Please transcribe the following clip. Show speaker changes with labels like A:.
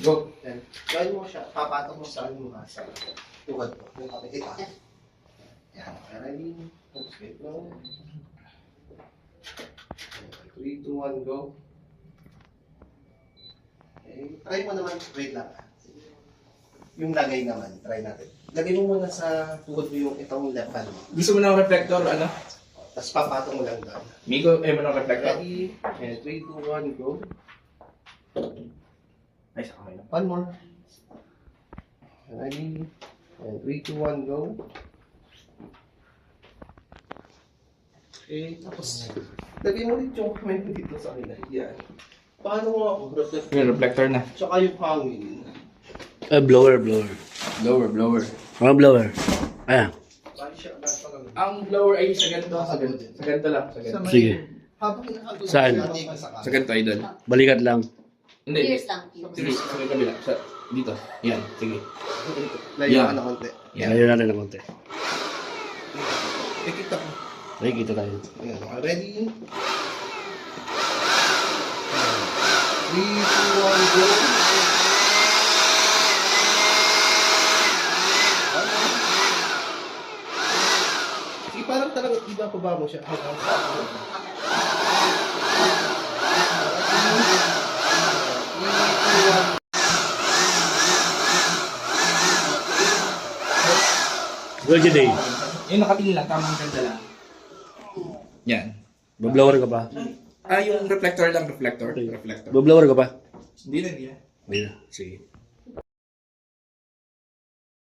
A: Go.
B: Yan. Gawin mo siya, papatok mo sa ano mo sa tuhod mo. Yung kami, ito. Yan, ready? Oops, wait lang. 3, 2, 1, go. Okay, try mo naman, wait lang. Yung lagay naman, try natin. Lagay mo muna sa tuhod mo yung itong left hand mo.
A: Gusto mo ng reflector, ano?
B: Tapos papatong mo lang doon.
A: Miko, eh mo ng reflector?
B: Ready? And 3, 2, 1, go.
A: Ay, sa kamay lang.
B: One more. Ready? And 3, 2, 1, go. Okay, tapos, lagay mo ulit yung kamay mo dito sa akin. Yan. Paano mo ako? Reflect.
A: Yung reflector na.
B: Tsaka yung hangin.
C: Eh, blower, blower.
A: Blower, blower.
C: Mga blower. Ayan.
A: Ang blower ay sa ganito. Sa ganito, sa ganito lang. Sa ganito.
C: Sige.
B: Habang
C: Saan?
B: sa
A: ganito, idol.
C: Balikat lang.
A: Hindi.
D: Years lang.
A: Sige, sa may kabila. Sa, dito. Yan, sige.
B: Layo
A: Yan.
B: ka na konti.
A: Yan.
C: Layo natin ng konti.
B: Ikita ko.
C: Ay, kita tayo.
B: Ayan, okay, ready? 3, 2, 1, go. Sige, parang talagang iba pa ba mo siya? Hanggang
C: Good day.
A: Yung nakatingin lang, tamang ganda lang. Yan.
C: Bablower ka pa?
A: Ah, yung reflector lang, reflector. Reflector.
C: Bablower ka pa?
A: Hindi na, hindi na.
C: Hindi na. Sige.